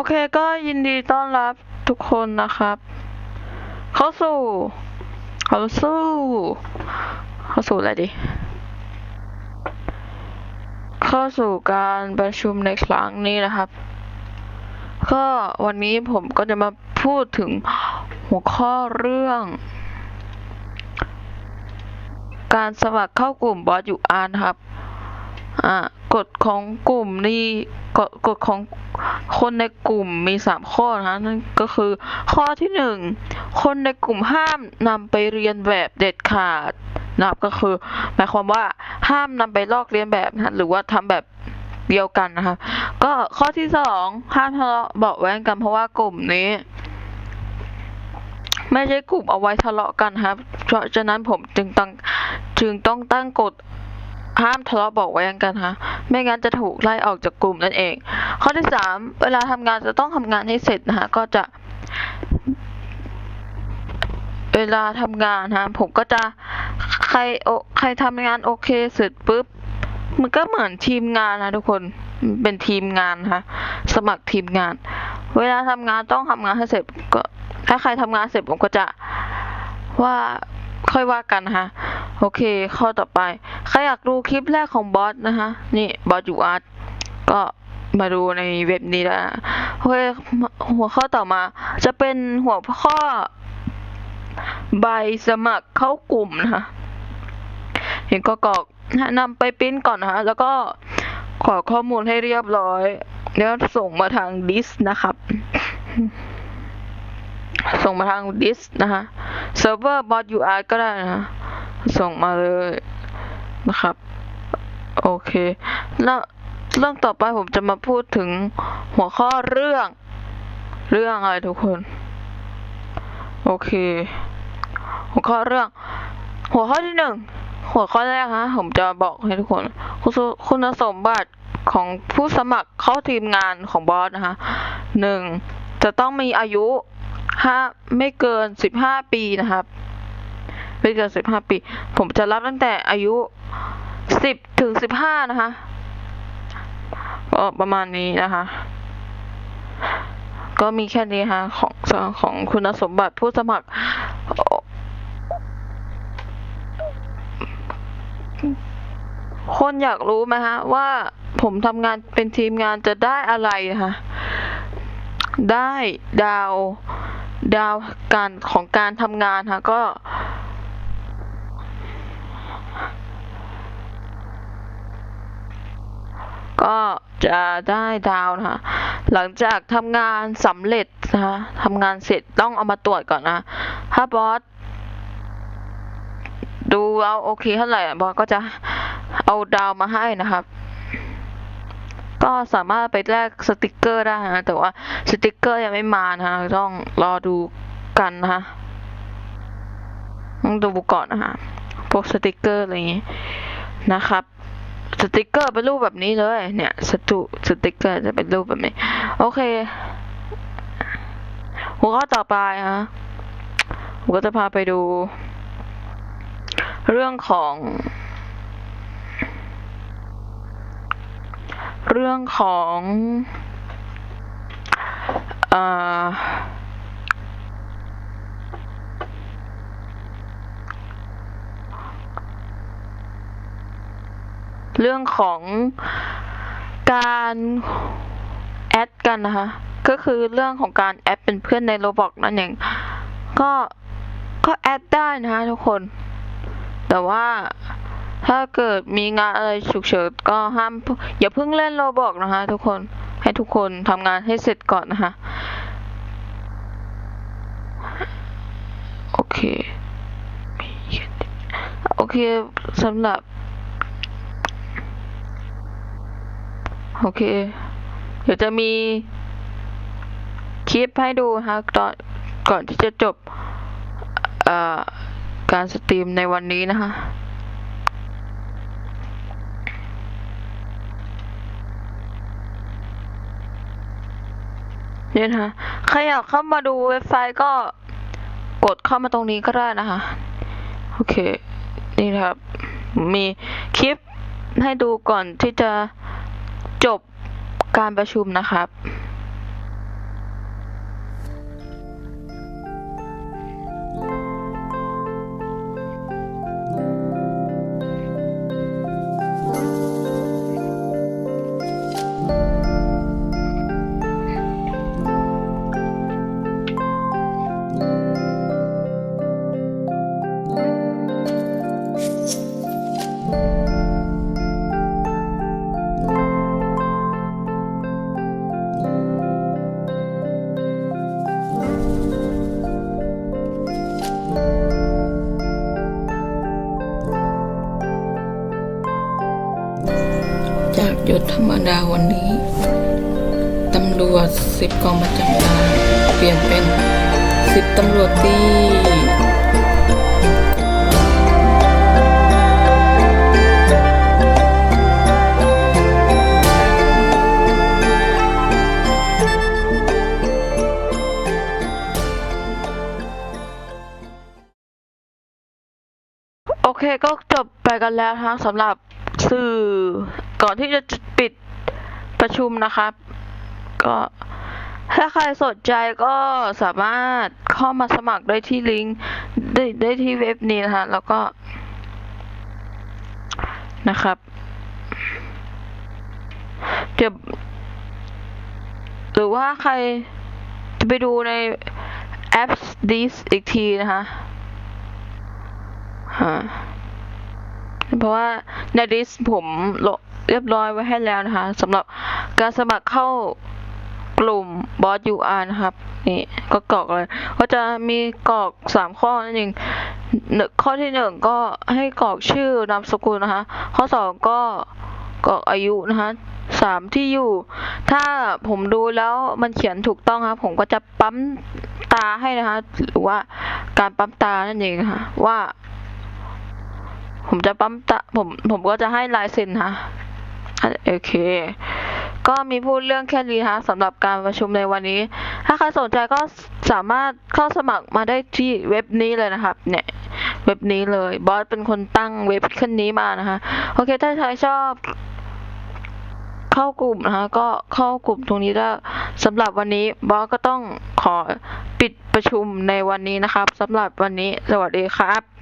อเคก็ยินดีต้อนรับทุกคนนะครับ เข้าสู่ เข้าสู่ เข้าสู่อะไรดีเข้าสู่การประชุมในครั้งนี้นะครับ ก็วันนี้ผมก็จะมาพูดถึงหัวข้อเรื่อง การสมัครเข้ากลุ่มบอสอยู่อานครับ อ่า กฎของกลุ่มนี่กฎกฎของคนในกลุ่มมีสามข้อนะฮะนั่นก็คือ ข้อที่หนึ่งคนในกลุ่มห้ามนำไปเรียนแบบเด็ดขาดนะครับก็คือหมายความว่าห้ามนำไปลอกเลียนแบบนะหรือว่าทำแบบเดียวกันนะคะก็ข้อที่สองห้ามทะเลาะเบาแว้งกันเพราะว่ากลุ่มนี้ไม่ใช่กลุ่มเอาไว้ทะเลาะกันครับ เพราะฉะนั้นผมจึงต้องจึงต้องตั้งกฎ ห้ามทะเลาะบอกแว้งกันฮะ ไม่งั้นจะถูกไล่ออกจากกลุ่มนั่นเอง ข้อที่สามเวลาทำงานจะต้องทำงานให้เสร็จนะฮะก็จะ เวลาทำงานฮะผมก็จะใครโอใครทำงานโอเคเสร็จปุ๊บมันก็เหมือนทีมงานนะทุกคนเป็นทีมงานฮะสมัครทีมงาน เวลาทำงานต้องทำงานให้เสร็จก็ถ้าใครทำงานเสร็จผมก็จะว่าค่อยว่ากันนะคะ โอเค ข้อต่อไป ใครอยากดูคลิปแรกของบอสนะคะ นี่บอสอยู่อาร์ตก็มาดูในเว็บนี้แล้วนะโอเคหัวข้อต่อมา จะเป็นหัวข้อ ใบสมัครเข้ากลุ่มนะคะเห็นก็กรอกนะนำไปปริ้นก่อนนะคะ แล้วก็ขอข้อมูลให้เรียบร้อย แล้วส่งมาทางดิสนะครับ ส่งมาทางดิสนะคะเซิร์ฟเวอร์บอทยูอาร์ก็ได้นะ ส่งมาเลยนะครับ โอเค แล้วเรื่องต่อไปผมจะมาพูดถึงหัวข้อเรื่อง เรื่องอะไรทุกคน โอเค หัวข้อเรื่อง หัวข้อที่หนึ่งหัวข้อแรกฮะผมจะบอกให้ทุกคนคุณสคุณสมบัติของผู้สมัครเข้าทีมงานของบอสนะคะหนึ่งจะต้องมีอายุห้าไม่เกินสิบห้าปีนะครับ ไม่เกินสิบห้าปี ผมจะรับตั้งแต่อายุสิบถึงสิบห้านะคะก็ประมาณนี้นะคะ ก็มีแค่นี้ค่ะของของคุณสมบัติผู้สมัคร คนอยากรู้ไหมฮะ ว่าผมทำงานเป็นทีมงานจะได้อะไรคะได้ดาวดาวการของการทำงานค่ะก็ ก็จะได้ดาวนะคะ หลังจากทำงานสำเร็จนะคะทำงานเสร็จต้องเอามาตรวจก่อนนะ ถ้าบอสดูเอาโอเคเท่าไหร่บอสก็จะเอาดาวมาให้นะครับ ก็สามารถไปแลกสติกเกอร์ได้นะแต่ว่าสติกเกอร์ยังไม่มานะฮะต้องรอดูกันนะคะต้องดูก่อนนะคะพวกสติกเกอร์อะไรอย่างงี้นะครับ สติกเกอร์เป็นรูปแบบนี้เลย เนี่ยสตูสติกเกอร์จะเป็นรูปแบบนี้ โอเคหัวข้อต่อไปฮะผมก็จะพาไปดู เรื่องของ เรื่องของ เอ่อ เรื่องของการแอดกันนะคะ ก็คือเรื่องของการแอดเป็นเพื่อนในโรบอกนั่นเอง ก็ก็แอดได้นะคะทุกคน แต่ว่าถ้าเกิดมีงานอะไรฉุกเฉินก็ห้ามอย่าเพิ่งเล่นโรบอกนะคะทุกคน ให้ทุกคนทำงานให้เสร็จก่อนนะคะ โอเค โอเคสำหรับ โอเค เดี๋ยวจะมีคลิปให้ดูนะตอนก่อนที่จะจบการสตรีมในวันนี้นะคะเนี่ยนะคะใครอยากเข้ามาดูเว็บไซต์ก็กดเข้ามาตรงนี้ก็ได้นะคะ โอเค นี่นะครับ มีคลิปให้ดูก่อนที่จะ จบการประชุมนะครับ ธรรมดาวันนี้ ตำรวจสิบกองประจำการเปลี่ยนเป็นสิบตำรวจตีโอเคก็จบไปกันแล้วนะสำหรับ สื่อก่อนที่จะปิดประชุมนะครับ ก็ถ้าใครสนใจก็สามารถเข้ามาสมัครได้ที่ลิงก์ได้ได้ที่เว็บนี้นะคะ แล้วก็นะครับเดี๋ยวหรือว่าใครจะไปดูในแอป this อีกทีนะคะ ฮะ เพราะว่าในดิสผมลเรียบร้อยไว้ให้แล้วนะคะสำหรับการสมัครเข้ากลุ่มบอส UR นะครับ นี่ก็กรอกเลยก็จะมีกรอกสามข้อนั่นเองข้อที่หนึ่งก็ให้กรอกชื่อนามสกุลนะคะ ข้อสองก็กรอกอายุนะคะสามที่อยู่ ถ้าผมดูแล้วมันเขียนถูกต้องครับ ผมก็จะปั๊มตาให้นะคะ หรือว่าการปั๊มตานั่นเองนะคะว่า ผมจะปั๊มตาผมผมก็จะให้ลายเซ็นค่ะโอเค ก็มีพูดเรื่องแค่นี้นะคะสำหรับการประชุมในวันนี้ ถ้าใครสนใจก็สามารถเข้าสมัครมาได้ที่เว็บนี้เลยนะครับ เนี่ยเว็บนี้เลย บอสเป็นคนตั้งเว็บขึ้นนี้มานะคะ โอเค ถ้าใครชอบ เข้ากลุ่มนะคะ ก็เข้ากลุ่มตรงนี้ได้สำหรับวันนี้ บอสก็ต้องขอปิดประชุมในวันนี้นะครับสำหรับวันนี้ สวัสดีครับ